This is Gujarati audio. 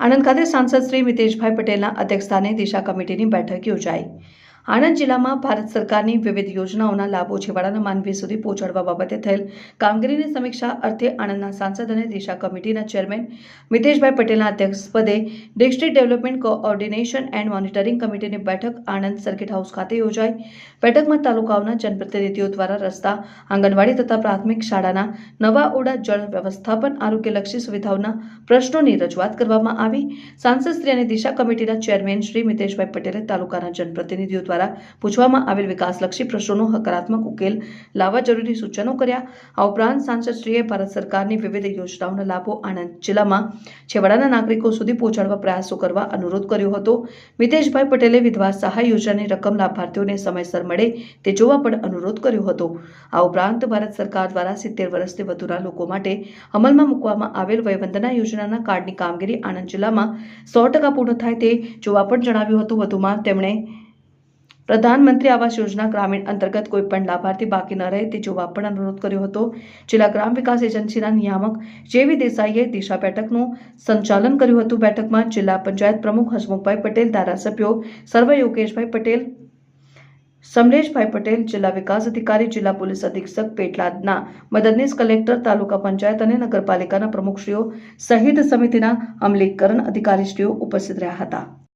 આણંદ ખાતે સાંસદ શ્રી મિતેશભાઈ પટેલના અધ્યક્ષસ્થાને દિશા કમિટીની બેઠક યોજાઈ. આણંદ જિલ્લામાં ભારત સરકારની વિવિધ યોજનાઓના લાભો છેવાડાના માનવી સુધી પહોંચાડવા બાબતે થયેલ કામગીરીની સમીક્ષા અર્થે આણંદના સાંસદ અને દિશા કમિટીના ચેરમેન મિતેશભાઈ પટેલના અધ્યક્ષપદે district development coordination and monitoring કમિટીની બેઠક આણંદ સર્કિટ હાઉસ ખાતે યોજાઈ. બેઠકમાં તાલુકાઓના જનપ્રતિનિધિઓ દ્વારા રસ્તા, આંગણવાડી તથા પ્રાથમિક શાળાના નવા ઓડા જળ વ્યવસ્થાપન આરોગ્યલક્ષી સુવિધાઓના પ્રશ્નોની રજૂઆત કરવામાં આવી. સાંસદ શ્રી અને દિશા કમિટીના ચેરમેન શ્રી મિતેશભાઈ પટેલે તાલુકાના જનપ્રતિનિધિઓ દ્વારા પૂછવામાં આવેલ વિકાસલક્ષી પ્રશ્નોનો હકારાત્મક ઉકેલ લાવવા જરૂરી સૂચનો કર્યા. આ ઉપરાંત સાંસદશ્રીએ ભારત સરકારની વિવિધ યોજનાઓના લાભો આણંદ જિલ્લામાં છેવાડાના નાગરિકો સુધી પહોંચાડવા પ્રયાસો કરવા અનુરોધ કર્યો હતો. મિતેશભાઈ પટેલે વિધવા સહાય યોજનાની રકમ લાભાર્થીઓને સમયસર મળે તે જોવા પણ અનુરોધ કર્યો હતો. આ ઉપરાંત ભારત સરકાર દ્વારા સિત્તેર વર્ષથી વધુના લોકો માટે અમલમાં મૂકવામાં આવેલ વયવંદના યોજનાના કાર્ડની કામગીરી આણંદ જિલ્લામાં સો ટકા પૂર્ણ થાય તે જોવા પણ જણાવ્યું હતું. વધુમાં તેમણે પ્રધાનમંત્રી આવાસ યોજના ગ્રામીણ અંતર્ગત કોઈ પણ લાભાર્થી બાકી ન રહે તે જોવા પણ અનુરોધ કર્યો હતો. જિલ્લા ગ્રામ વિકાસ એજન્સીના નિયામક જેવી દેસાઈએ દિશા બેઠકનું સંચાલન કર્યું હતું. બેઠકમાં જિલ્લા પંચાયત પ્રમુખ હસમુખભાઈ પટેલ, ધારાસભ્યો સર્વ યોગેશભાઈ પટેલ, સમલેશભાઈ પટેલ, જિલ્લા વિકાસ અધિકારી, જિલ્લા પોલીસ અધિક્ષક પેટલાદના મદદનીશ કલેક્ટર, તાલુકા પંચાયત અને નગરપાલિકાના પ્રમુખશ્રીઓ સહિત સમિતિના અમલીકરણ અધિકારીશ્રીઓ ઉપસ્થિત રહ્યા હતા.